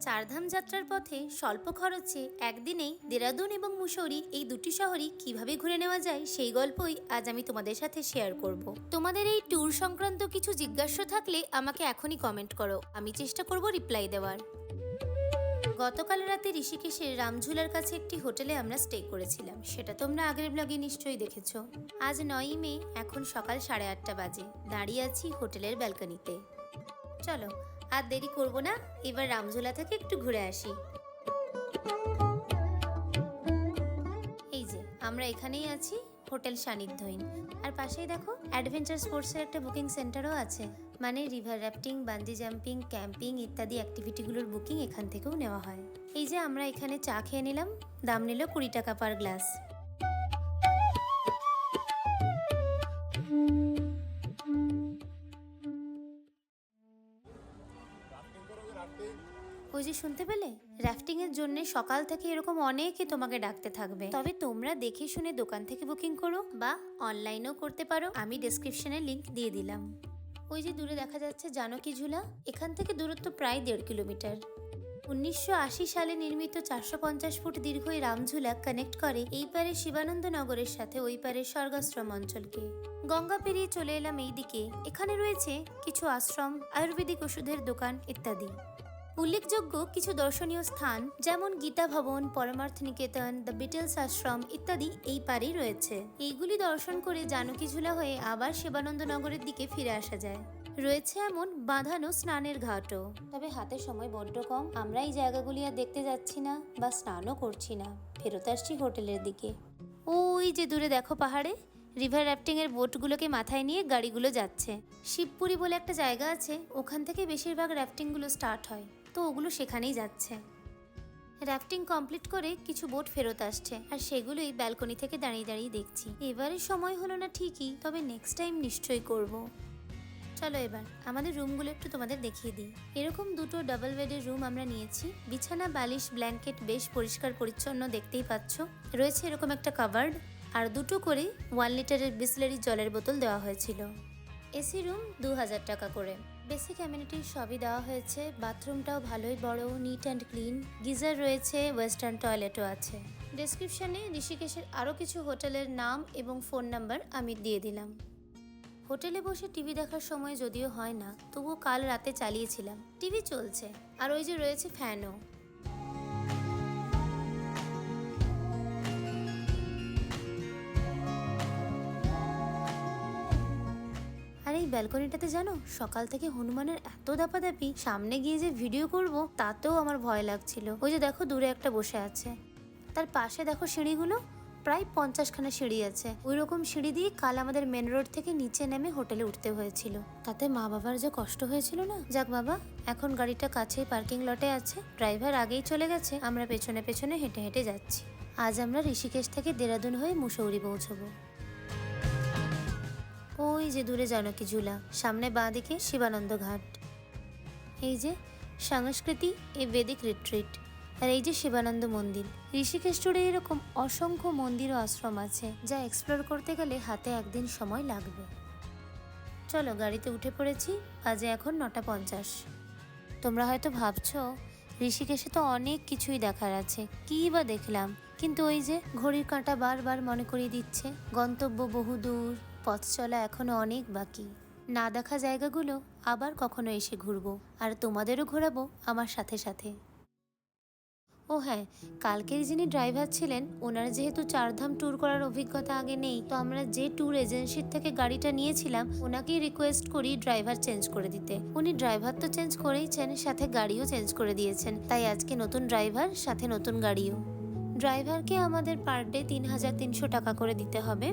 চারধাম যাত্রার পথে স্বল্প খরচে একদিনেই দেরাদুন এবং মুসৌরি এই দুটি শহরই কীভাবে ঘুরে নেওয়া যায় সেই গল্পই আজ আমি তোমাদের সাথে শেয়ার করব। তোমাদের এই ট্যুর সংক্রান্ত কিছু জিজ্ঞাসা থাকলে আমাকে এখনই কমেন্ট করো। আমি চেষ্টা করব রিপ্লাই দেওয়ার। গতকাল রাতে ঋষিকেশের রামঝুলার কাছে একটি হোটেলে আমরা স্টে করেছিলাম। সেটা তোমরা আগের ব্লগে নিশ্চয়ই দেখেছ। আজ নয়ই মে, এখন সকাল সাড়ে আটটা বাজে। দাঁড়িয়ে আছি হোটেলের ব্যালকনিতে চলো আর দেরি করব না, এবার রামঝোলা থেকে একটু ঘুরে আসি। এই যে, আমরা এখানেই আছি, হোটেল সান্নিধ্যহীন আর পাশেই দেখো অ্যাডভেঞ্চার স্পোর্টসের একটা বুকিং সেন্টারও আছে। মানে river rafting bungee jumping camping ইত্যাদি অ্যাক্টিভিটিগুলোর বুকিং এখান থেকেও নেওয়া হয়। এই যে, আমরা এখানে চা খেয়ে নিলাম, দাম নিল কুড়ি টাকা পার গ্লাস শুনতে পেলে? র্যাফটিং এর জন্য সকাল থেকে এরকম অনেকে তোমাকে ডাকতে থাকবে। তবে তোমরা দেখে শুনে দোকান থেকে বুকিং করো বা অনলাইনেও করতে পারো। আমি ডেসক্রিপশনে লিংক দিয়ে দিলাম। ওই যে দূরে দেখা যাচ্ছে জানকী ঝুলা এখান থেকে দূরত্ব প্রায় দেড় কিলোমিটার। উনিশশো আশি সালে নির্মিত চারশো পঞ্চাশ ফুট দীর্ঘ এই রামঝুলা কানেক্ট করে এই পারে শিবানন্দ নগরের সাথে ওই পারে স্বর্গাশ্রম অঞ্চলকে। গঙ্গা পেরিয়ে চলে এলাম এই দিকে এখানে রয়েছে কিছু আশ্রম, আয়ুর্বেদিক ওষুধের দোকান ইত্যাদি। উল্লেখযোগ্য কিছু দর্শনীয় স্থান, যেমন গীতা ভবন পরমার্থ নিকেতন দ্য বিটেলস আশ্রম ইত্যাদি এই পারেই রয়েছে। এইগুলি দর্শন করে জানকী ঝুলা হয়ে আবার শিবানন্দ নগরের দিকে ফিরে আসা যায়। রয়েছে এমন বাঁধানো স্নানের ঘাটও। তবে হাতে সময় বড্ড কম, আমরা এই জায়গাগুলি আর দেখতে যাচ্ছি না বা স্নানও করছি না। ফেরত আসছি হোটেলের দিকে। ওই যে দূরে দেখো পাহাড়ে। রিভার র্যাফটিং এর বোটগুলোকে মাথায় নিয়ে গাড়িগুলো যাচ্ছে। শিবপুরি বলে একটা জায়গা আছে, ওখান থেকে বেশিরভাগ র্যাফটিংগুলো স্টার্ট হয়। তো ওগুলো সেখানেই যাচ্ছে। র্যাফটিং কমপ্লিট করে কিছু বোট ফেরত আসছে, আর সেগুলোই ব্যালকনি থেকে দাঁড়িয়ে দাঁড়িয়ে দেখছি। এবারে সময় হলো না ঠিকই, তবে নেক্সট টাইম নিশ্চয়ই করব। চলো এবার, আমাদের রুমগুলো একটু তোমাদের দেখিয়ে দিই। এরকম দুটো ডাবল বেডের রুম আমরা নিয়েছি। বিছানা, বালিশ ব্ল্যাঙ্কেট বেশ পরিষ্কার পরিচ্ছন্ন দেখতেই পাচ্ছ। রয়েছে এরকম একটা কাভার্ড আর দুটো করে ওয়ান লিটারের বিসলারি জলের বোতল দেওয়া হয়েছিল। এসি রুম দু হাজার টাকা করে। বেসিক অ্যামিনিটির সবই দেওয়া হয়েছে। বাথরুমটাও ভালোই বড় নিট অ্যান্ড ক্লিন গিজার রয়েছে ওয়েস্টার্ন টয়লেটও আছে। ডেসক্রিপশানে ঋষিকেশের আরও কিছু হোটেলের নাম এবং ফোন নাম্বার আমি দিয়ে দিলাম। হোটেলে বসে টিভি দেখার সময় যদিও হয় না, তবুও কাল রাতে চালিয়েছিলাম। টিভি চলছে, আর ওই যে রয়েছে ফ্যানও ব্যালকনিটাতে জানো? সকাল থেকে হনুমানের এত দাপাদাপি, সামনে গিয়ে যে ভিডিও করব, তাতেও আমার ভয় লাগছিল। ওই যে দেখো, দূরে একটা বসে আছে। তার পাশে দেখো সিঁড়িগুলো, প্রায় পঞ্চাশখানা সিঁড়ি আছে। ওই রকম সিঁড়ি দিয়ে কাল আমাদের মেন রোড থেকে নিচে নেমে হোটেলে উঠতে হয়েছিল। তাতে মা বাবার যে কষ্ট হয়েছিল না? যাক বাবা, এখন গাড়িটা কাছেই পার্কিং লটে আছে। ড্রাইভার আগেই চলে গেছে, আমরা পেছনে পেছনে হেঁটে হেঁটে যাচ্ছি। আজ আমরা ঋষিকেশ থেকে দেরাদুন হয়ে মুসৌরি পৌঁছবো। ওই যে দূরে জানকী ঝুলা, সামনে বাঁ দিকে শিবানন্দ ঘাট। এই যে সংস্কৃতি এ বেদিক রিট্রিট আর এই যে শিবানন্দ মন্দির। ঋষিকেশ জুড়ে এরকম অসংখ্য মন্দির ও আশ্রম আছে, যা এক্সপ্লোর করতে গেলে হাতে একদিন সময় লাগবে। চলো, গাড়িতে উঠে পড়েছি, বাজে এখন নটা পঞ্চাশ। তোমরা হয়তো ভাবছ, ঋষিকেশে তো অনেক কিছুই দেখার আছে। কী বা দেখলাম? কিন্তু ওই যে ঘড়ির কাঁটা বারবার মনে করিয়ে দিচ্ছে, গন্তব্য বহুদূর। পথ চলা এখনও অনেক বাকি। না দেখা জায়গাগুলো আবার কখনো এসে ঘুরবো, আর তোমাদেরও ঘোরাবো আমার সাথে সাথে। ও হ্যাঁ কালকের যিনি ড্রাইভার ছিলেন, ওনার যেহেতু চারধাম ট্যুর করার অভিজ্ঞতা আগে নেই, তো আমরা যে ট্যুর এজেন্সির থেকে গাড়িটা নিয়েছিলাম, ওনাকেই রিকোয়েস্ট করি ড্রাইভার চেঞ্জ করে দিতে। উনি ড্রাইভার তো চেঞ্জ করেইছেন, সাথে গাড়িও চেঞ্জ করে দিয়েছেন, তাই আজকে নতুন ড্রাইভার, সাথে নতুন গাড়িও। ড্রাইভারকে আমাদের পার ডে তিন হাজার তিনশো টাকা করে দিতে হবে।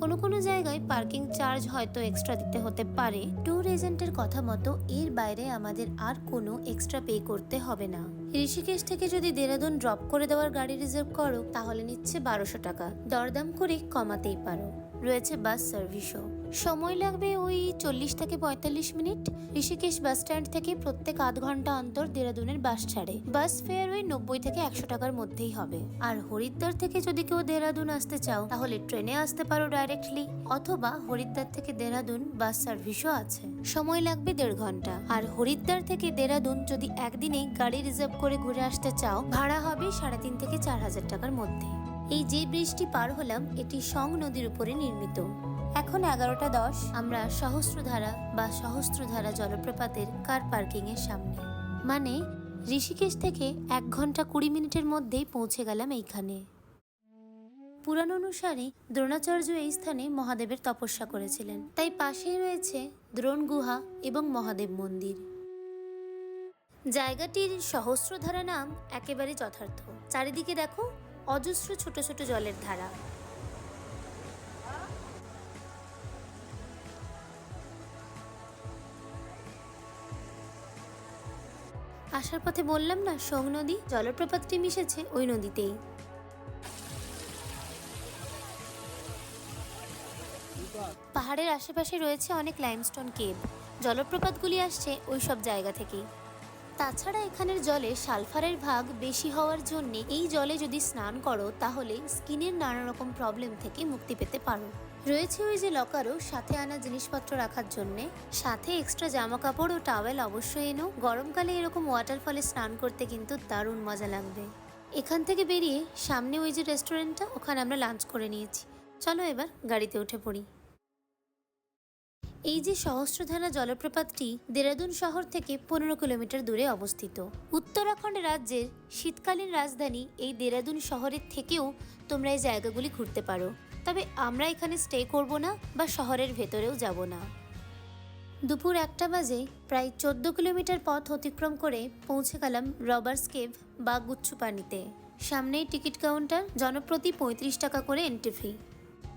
কোনো কোনো জায়গায় পার্কিং চার্জ হয়তো এক্সট্রা দিতে হতে পারে। ট্যুর এজেন্টের কথা মতো এর বাইরে আমাদের আর কোনো এক্সট্রা পে করতে হবে না। ঋষিকেশ থেকে যদি দেরাদুন ড্রপ করে দেওয়ার গাড়ি রিজার্ভ করো, তাহলে নিচ্ছে বারোশো টাকা। দরদাম করে কমাতেই পারো। রয়েছে বাস সার্ভিসও। সময় লাগবে ওই চল্লিশ থেকে পঁয়তাল্লিশ মিনিট। ঋষিকেশ বাস স্ট্যান্ড থেকে প্রত্যেক আধ ঘণ্টা অন্তর দেরাদুনের বাস ছাড়ে। বাস ফেয়ার ওই নব্বই থেকে একশো টাকার মধ্যেই হবে। আর হরিদ্বার থেকে যদি কেউ দেরাদুন আসতে চাও, তাহলে ট্রেনে আসতে পারো ডাইরেক্টলি অথবা হরিদ্বার থেকে দেরাদুন বাস সার্ভিসও আছে। সময় লাগবে দেড় ঘণ্টা। আর হরিদ্বার থেকে দেরাদুন যদি একদিনে গাড়ি রিজার্ভ করে ঘুরে আসতে চাও, ভাড়া হবে সাড়ে তিন থেকে চার হাজার টাকার মধ্যে। এই যে ব্রিজটি পার হলাম, এটি সং নদীর উপরে নির্মিত। এখন এগারোটা দশ। আমরা সহস্রধারা বা সহস্রধারা জলপ্রপাতের কার পার্কিং এর সামনে। মানে ঋষিকেশ থেকে এক ঘণ্টা কুড়ি মিনিটের মধ্যেই পৌঁছে গেলাম এইখানে। পুরাণ অনুসারে দ্রোণাচার্য এই স্থানে মহাদেবের তপস্যা করেছিলেন। তাই পাশেই রয়েছে দ্রোণ গুহা এবং মহাদেব মন্দির। জায়গাটির সহস্রধারা নাম একেবারে যথার্থ। চারিদিকে দেখো অজস্র ছোট ছোট জলের ধারা। আসার পথে বললাম না সোং নদী জলপ্রপাতটি মিশেছে ওই নদীতেই? পাহাড়ের আশেপাশে রয়েছে অনেক লাইমস্টোন কেভ জলপ্রপাতগুলি আসছে ওই সব জায়গা থেকেই। তাছাড়া এখানের জলে সালফারের ভাগ বেশি হওয়ার জন্যে এই জলে যদি স্নান করো, তাহলে স্কিনের নানা রকম প্রবলেম থেকে মুক্তি পেতে পারো। রয়েছে ওই যে লকারও সাথে আনা জিনিসপত্র রাখার জন্যে। সাথে এক্সট্রা জামা কাপড় ও টাওয়েল অবশ্যই এনো। গরমকালে এরকম ওয়াটারফলে স্নান করতে কিন্তু দারুণ মজা লাগবে। এখান থেকে বেরিয়ে সামনে ওই যে রেস্টুরেন্টটা ওখানে আমরা লাঞ্চ করে নিয়েছি। চলো এবার গাড়িতে উঠে পড়ি। এই যে সহস্রধারা জলপ্রপাতটি দেরাদুন শহর থেকে পনেরো কিলোমিটার দূরে অবস্থিত। উত্তরাখণ্ড রাজ্যের শীতকালীন রাজধানী এই দেরাদুন শহরের থেকেও তোমরা এই জায়গাগুলি ঘুরতে পারো। তবে আমরা এখানে স্টে করব না বা শহরের ভেতরেও যাব না। দুপুর একটা বাজে প্রায় চোদ্দ কিলোমিটার পথ অতিক্রম করে পৌঁছে গেলাম রবার্স কেভ বা গুচ্ছু পানিতে। সামনেই টিকিট কাউন্টার, জনপ্রতি পঁয়ত্রিশ টাকা করে এন্ট্রি ফি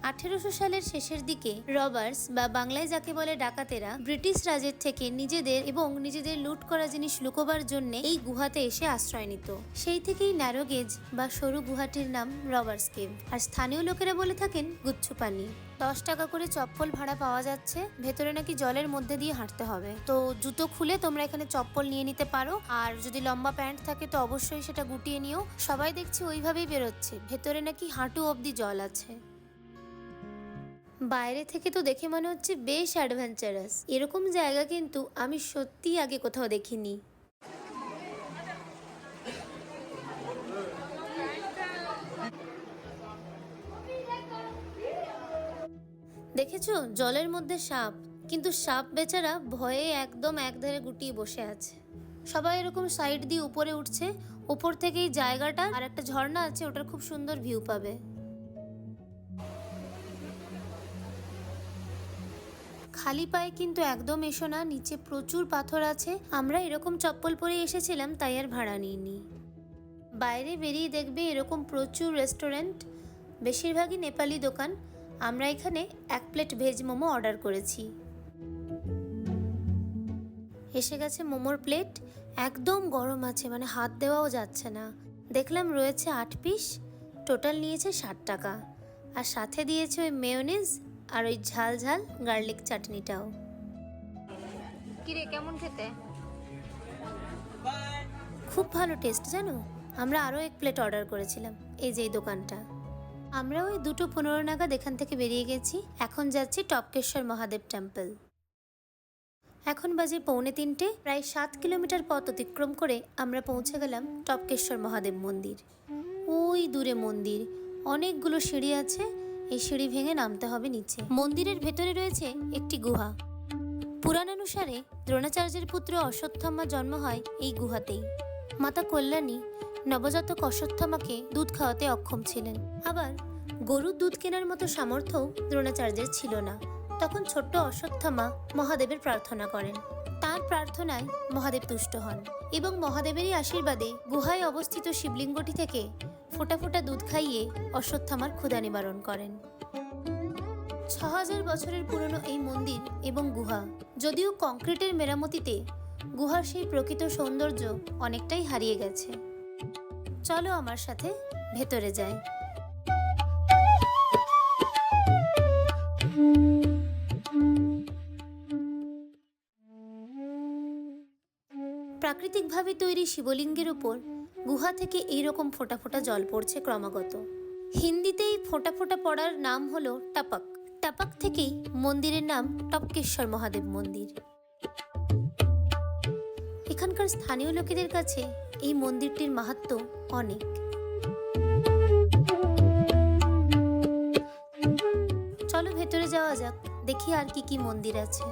আঠেরোশো সালের শেষের দিকে রবার্স বা বাংলায় যাকে বলে ডাকাতেরা ব্রিটিশ রাজের থেকে নিজেদের এবং নিজেদের লুট করা জিনিস লুকোবার জন্য এই গুহাতে এসে আশ্রয় নিত। সেই থেকেই ন্যারোগেজ বা সরু গুহাটির নাম রবার্স কেভ। আর স্থানীয় লোকেরা বলে থাকেন গুচ্ছু পানি দশ টাকা করে চপ্পল ভাড়া পাওয়া যাচ্ছে, ভেতরে নাকি জলের মধ্যে দিয়ে হাঁটতে হবে। তো জুতো খুলে তোমরা এখানে চপ্পল নিয়ে নিতে পারো, আর যদি লম্বা প্যান্ট থাকে তো অবশ্যই সেটা গুটিয়ে নিও। সবাই দেখছি ওইভাবেই বেরোচ্ছে, ভেতরে নাকি হাঁটু অবধি জল আছে। বাইরে থেকে তো দেখে মনে হচ্ছে বেশ অ্যাডভেঞ্চারাস এরকম জায়গা কিন্তু আমি সত্যিই আগে কোথাও দেখিনি। দেখেছ? জলের মধ্যে সাপ। কিন্তু সাপ বেচারা ভয়ে একদম একধারে গুটিয়ে বসে আছে। সবাই এরকম সাইড দিয়ে উপরে উঠছে। উপর থেকে এই জায়গাটা আর একটা ঝর্ণা আছে, ওটার খুব সুন্দর ভিউ পাবে। খালি পায়ে কিন্তু একদম এসো না, নিচে প্রচুর পাথর আছে। আমরা এরকম চপ্পল পরে এসেছিলাম, তাই আর ভাড়া নিইনি। বাইরে বেরিয়ে দেখবে এরকম প্রচুর রেস্টুরেন্ট বেশিরভাগই নেপালি দোকান। আমরা এখানে এক প্লেট ভেজ মোমো অর্ডার করেছি। এসে গেছে মোমোর প্লেট। একদম গরম আছে মানে হাত দেওয়াও যাচ্ছে না। দেখলাম রয়েছে আট পিস, টোটাল নিয়েছে ষাট টাকা। আর সাথে দিয়েছে ওই মেয়োনিজ আর ওই ঝাল ঝাল গার্লিক চাটনিটাও। কিরে কেমন খেতে? খুব ভালো টেস্ট জানো? আমরা আরও এক প্লেট অর্ডার করেছিলাম এই যে এই দোকানটা। আমরা ওই দুটো পনেরো নাগাদ এখান থেকে বেরিয়ে গেছি এখন যাচ্ছি টপকেশ্বর মহাদেব টেম্পল এখন বাজে পৌনে তিনটে প্রায় সাত কিলোমিটার পথ অতিক্রম করে আমরা পৌঁছে গেলাম টপকেশ্বর মহাদেব মন্দির। ওই দূরে মন্দির অনেকগুলো সিঁড়ি আছে এই সিঁড়ি ভেঙে নামতে হবে নিচে। মন্দিরের ভেতরে রয়েছে একটি গুহা। পুরাণানুসারে দ্রোণাচার্যের পুত্র অশ্বত্থামা জন্ম হয় এই গুহাতেই। মাতা কল্যাণী নবজাতক অশ্বত্থামাকে দুধ খাওয়াতে অক্ষম ছিলেন। আবার গরুর দুধ কেনার মতো সামর্থ্যও দ্রোণাচার্যের ছিল না। তখন ছোট্ট অশ্বত্থামা মহাদেবের প্রার্থনা করেন। তার প্রার্থনায় মহাদেব তুষ্ট হন এবং মহাদেবেরই আশীর্বাদে গুহায় অবস্থিত শিবলিঙ্গটি থেকে ফোটা ফোটা দুধ খাইয়ে অশ্বত্থামার ক্ষুদা নিবারণ করেন। ছ হাজার বছরের পুরনো এই মন্দির এবং গুহা, যদিও কংক্রিটের মেরামতিতে, গুহার সেই প্রকৃত সৌন্দর্য অনেকটাই হারিয়ে গেছে। চলো আমার সাথে ভেতরে যাই। প্রাকৃতিকভাবে তৈরি শিবলিঙ্গের উপর গুহা থেকে এইরকম ফোঁটা ফোঁটা জল পড়ছে ক্রমাগত। হিন্দিতে এই ফোঁটা ফোঁটা পড়ার নাম হলো টাপাক। টাপাক থেকেই মন্দিরের নাম টপকেশ্বর মহাদেব মন্দির। এখানকার স্থানীয় লোকেদের কাছে এই মন্দিরটির মাহাত্ম্য অনেক। চলো ভেতরে যাওয়া যাক, দেখি আর কি কি মন্দির আছে।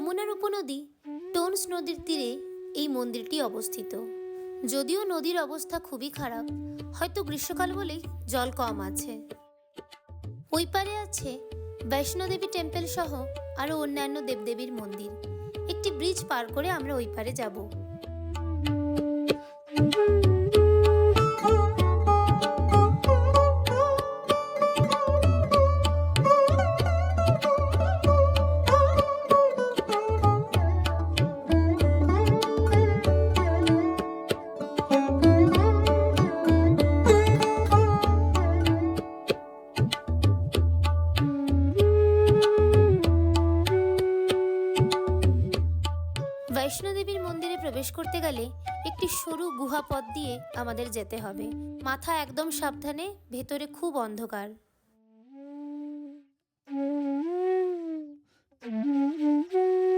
যমুনার উপনদী টোনস নদীর তীরে এই মন্দিরটি অবস্থিত। যদিও নদীর অবস্থা খুবই খারাপ, হয়তো গ্রীষ্মকাল বলেই জল কম আছে। ওই পারে আছে বৈষ্ণোদেবী টেম্পল সহ আরও অন্যান্য দেবদেবীর মন্দির। একটি ব্রিজ পার করে আমরা ওই পারে যাব। গুহা পথ দিয়ে আমাদের যেতে হবে। মাথা একদম সাবধানে ভেতরে খুব অন্ধকার। মন্দির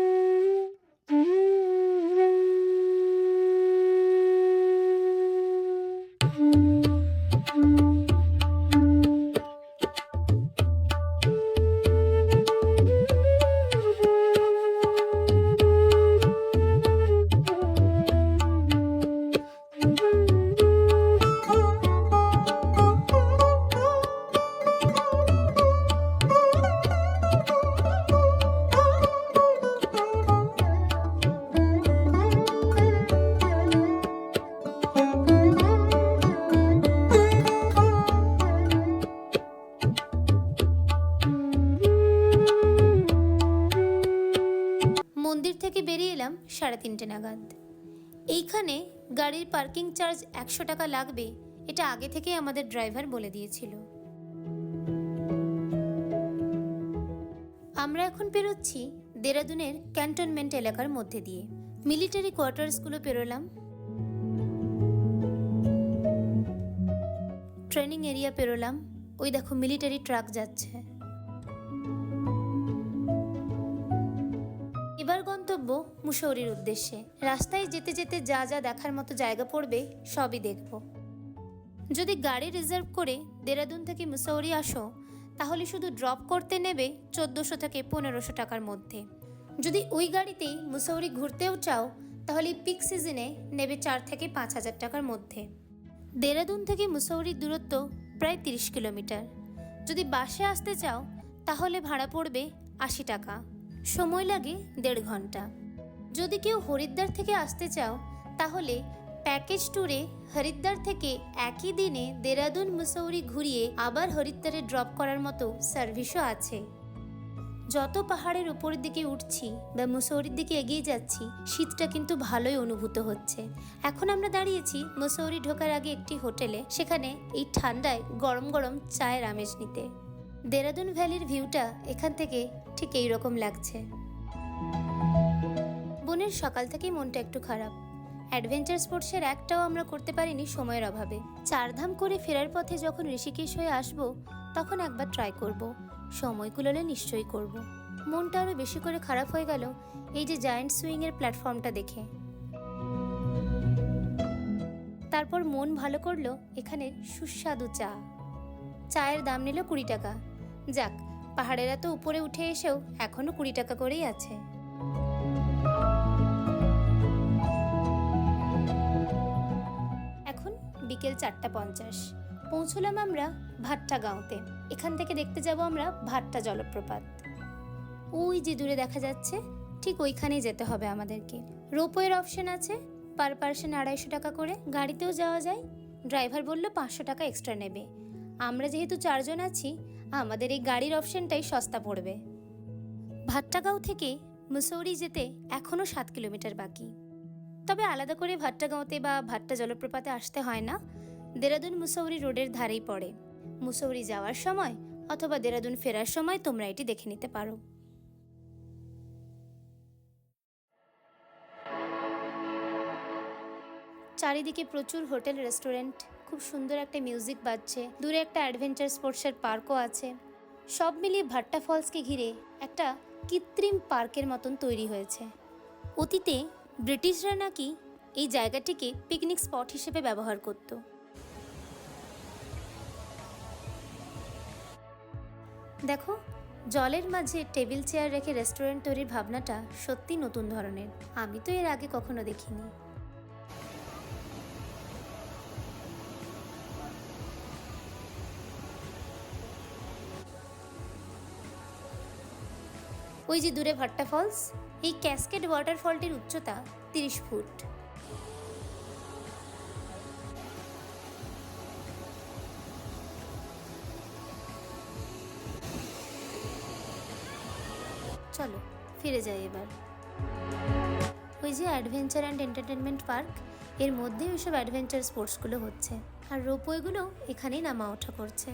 সাড়ে তিনটে নাগাদ। এইখানে গাড়ির পার্কিং চার্জ একশো টাকা লাগবে, এটা আগে থেকেই আমাদের ড্রাইভার বলে দিয়েছিল। আমরা এখন পেরোচ্ছি দেরাদুনের ক্যান্টনমেন্ট এলাকার মধ্যে দিয়ে। মিলিটারি কোয়ার্টার্সগুলো পেরোলাম। ট্রেনিং এরিয়া পেরোলাম। ওই দেখো, মিলিটারি ট্রাক যাচ্ছে। মুসৌরির উদ্দেশ্যে। রাস্তায় যেতে যেতে যা যা দেখার মতো জায়গা পড়বে, সবই দেখব। যদি গাড়ি রিজার্ভ করে দেরাদুন থেকে মুসৌরি আসো, তাহলে শুধু ড্রপ করতে নেবে চোদ্দোশো থেকে পনেরোশো টাকার মধ্যে। যদি ওই গাড়িতেই মুসৌরি ঘুরতেও চাও, তাহলে পিক সিজনে নেবে চার থেকে পাঁচ হাজার টাকার মধ্যে। দেরাদুন থেকে মুসৌরির দূরত্ব প্রায় তিরিশ কিলোমিটার। যদি বাসে আসতে চাও, তাহলে ভাড়া পড়বে আশি টাকা। সময় লাগে দেড় ঘণ্টা। যদি কেউ হরিদ্বার থেকে আসতে চাও, তাহলে প্যাকেজ ট্যুরে হরিদ্বার থেকে একই দিনে দেরাদুন, মুসৌরি ঘুরিয়ে আবার হরিদ্বারে ড্রপ করার মতো সার্ভিসও আছে। যত পাহাড়ের উপরের দিকে উঠছি বা মুসৌরির দিকে এগিয়ে যাচ্ছি, শীতটা কিন্তু ভালোই অনুভূত হচ্ছে। এখন আমরা দাঁড়িয়েছি মুসৌরি ঢোকার আগে একটি হোটেলে, সেখানে এই ঠান্ডায় গরম গরম চায়ের আমেজ নিতে। দেরাদুন ভ্যালির ভিউটা এখান থেকে ঠিক এই রকম লাগছে। বোনের সকাল থেকেই মনটা একটু খারাপ। অ্যাডভেঞ্চার স্পোর্টসের একটাও আমরা করতে পারিনি সময়ের অভাবে। চারধাম করে ফেরার পথে যখন ঋষিকেশ হয়ে আসব, তখন একবার ট্রাই করব। সময় কুলোলে নিশ্চয়ই করব। মনটা আরও বেশি করে খারাপ হয়ে গেল এই যে জায়েন্ট সুইংয়ের প্ল্যাটফর্মটা দেখে। তারপর মন ভালো করল এখানে সুস্বাদু চা। চায়ের দাম নিল কুড়ি টাকা। যাক, পাহাড়েরা তো উপরে উঠে এসেও এখনও কুড়ি টাকা করেই আছে। বিকেল চারটা পঞ্চাশ। পৌঁছলাম আমরা ভাট্টা গাঁওতে। এখান থেকে দেখতে যাব আমরা ভাট্টা জলপ্রপাত। ওই যে দূরে দেখা যাচ্ছে, ঠিক ওইখানেই যেতে হবে আমাদেরকে। রোপওয়ের অপশন আছে পার পার্সন আড়াইশো টাকা করে। গাড়িতেও যাওয়া যায়। ড্রাইভার বলল পাঁচশো টাকা এক্সট্রা নেবে। আমরা যেহেতু চারজন আছি, আমাদের এই গাড়ির অপশনটাই সস্তা পড়বে। ভাট্টাগাঁও থেকে মুসৌরি যেতে এখনও সাত কিলোমিটার বাকি। তবে আলাদা করে ভাট্টাগাঁওতে বা ভাট্টা জলপ্রপাতে আসতে হয় না। দেরাদুন মুসৌরি রোডের ধারেই পড়ে। মুসৌরি যাওয়ার সময় অথবা দেরাদুন ফেরার সময় তোমরা এটি দেখে নিতে পারো। চারিদিকে প্রচুর হোটেল, রেস্টুরেন্ট, খুব সুন্দর একটা মিউজিক বাজছে, দূরে একটা অ্যাডভেঞ্চার স্পোর্টসের পার্কও আছে। সব মিলিয়ে ভাট্টা ফলসকে ঘিরে একটা কৃত্রিম পার্কের মতন তৈরি হয়েছে। অতীতে ব্রিটিশরা নাকি এই জায়গাটিকে পিকনিক স্পট হিসেবে ব্যবহার করত। দেখো, জলের মাঝে টেবিল চেয়ার রেখে রেস্টুরেন্ট তৈরির ভাবনাটা সত্যি নতুন ধরনের। আমি তো এর আগে কখনো দেখিনি। ওই যে দূরে ভাট্টা ফলস। এই ক্যাসকেড ওয়াটারফলটির উচ্চতা তিরিশ ফুট। চলো, ফিরে যাই এবার। ওই যে অ্যাডভেঞ্চার অ্যান্ড এন্টারটেনমেন্ট পার্ক, এর মধ্যেই ওইসব অ্যাডভেঞ্চার স্পোর্টসগুলো হচ্ছে। আর রোপওয়েগুলো এখানেই নামা ওঠা করছে।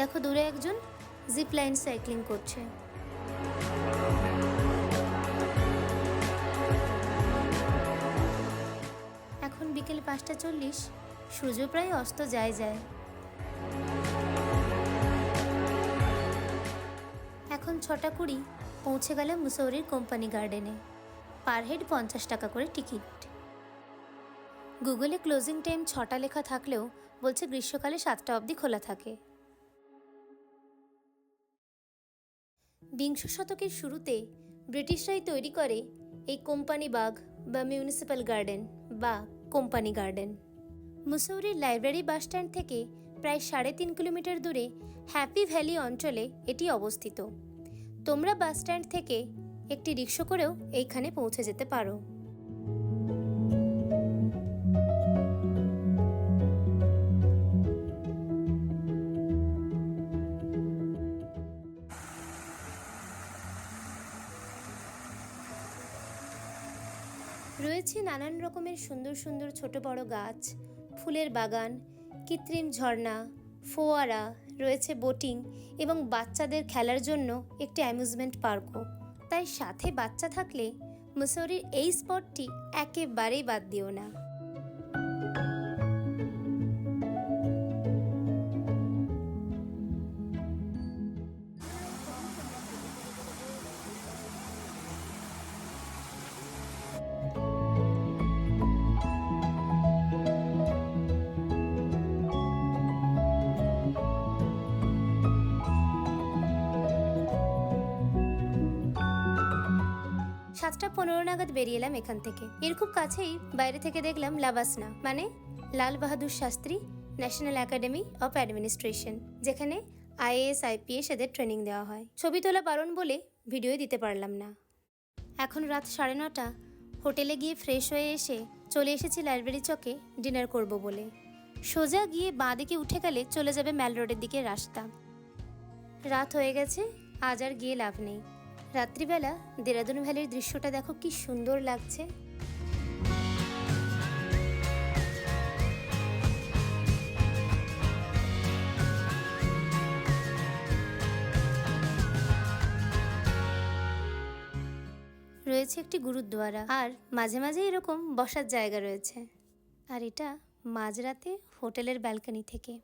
দেখো দূরে একজন জিপ লাইন সাইক্লিং করছে। এখন বিকেল পাঁচটা চল্লিশ, সূর্য প্রায় অস্ত যায় যায়। এখন ছটা কুড়ি, পৌঁছে গেলাম মুসৌরির কোম্পানি গার্ডেনে পার হেড পঞ্চাশ টাকা করে টিকিট গুগলে ক্লোজিং টাইম ছটা লেখা থাকলেও বলছে গ্রীষ্মকালে সাতটা অবধি খোলা থাকে। বিংশ শতকের শুরুতে ব্রিটিশরাই তৈরি করে এই কোম্পানি বাগ বা মিউনিসিপ্যাল গার্ডেন বা কোম্পানি গার্ডেন। মুসৌরির লাইব্রেরি বাসস্ট্যান্ড থেকে প্রায় সাড়ে তিন কিলোমিটার দূরে হ্যাপি ভ্যালি অঞ্চলে এটি অবস্থিত। তোমরা বাসস্ট্যান্ড থেকে একটি রিক্সা করেও এইখানে পৌঁছে যেতে পারো। রকমের সুন্দর সুন্দর ছোট বড় গাছ, ফুলের বাগান, কৃত্রিম ঝর্ণা, ফোয়ারা, রয়েছে বোটিং এবং বাচ্চাদের খেলার জন্য একটি অ্যামিউজমেন্ট পার্কও তাই সাথে বাচ্চা থাকলে মুসৌরির এই স্পটটি একেবারেই বাদ দিও না। নাগাদ বেরিয়ে এলাম এখান থেকে। এর খুব কাছেই বাইরে থেকে দেখলাম লাবাসনা মানে Lal Bahadur Shastri, national academy of administration, যেখানে আইএএস, আইপিএস এদের ট্রেনিং দেওয়া হয়। ছবি তোলা বারণ বলে ভিডিও দিতে পারলাম না। এখন রাত সাড়ে নটা, হোটেলে গিয়ে ফ্রেশ হয়ে এসে চলে এসেছি লাইব্রেরি চকে ডিনার করব বলে। সোজা গিয়ে বাঁ দিকে উঠে গেলে চলে যাবে ম্যাল রোডের দিকে রাস্তা। রাত হয়ে গেছে, আজ আর গিয়ে লাভ নেই। রাত্রিবেলা দেরাদুন ভ্যালির দৃশ্যটা দেখো কি সুন্দর লাগছে। রয়েছে একটি গুরুদ্বারা আর মাঝে মাঝে এরকম বসার জায়গা রয়েছে। আর এটা মাঝরাতে হোটেলের ব্যালকনি থেকে।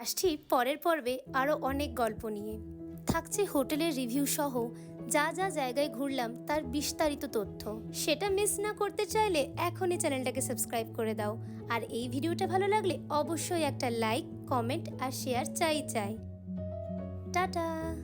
আসছি পরের পর্বে আরও অনেক গল্প নিয়ে। থাকছে হোটেলের রিভিউ সহ যা যা জায়গায় ঘুরলাম তার বিস্তারিত তথ্য। সেটা মিস না করতে চাইলে এখনই চ্যানেলটাকে সাবস্ক্রাইব করে দাও। আর এই ভিডিওটা ভালো লাগলে অবশ্যই একটা লাইক, কমেন্ট আর শেয়ার চাই চাই। টাটা!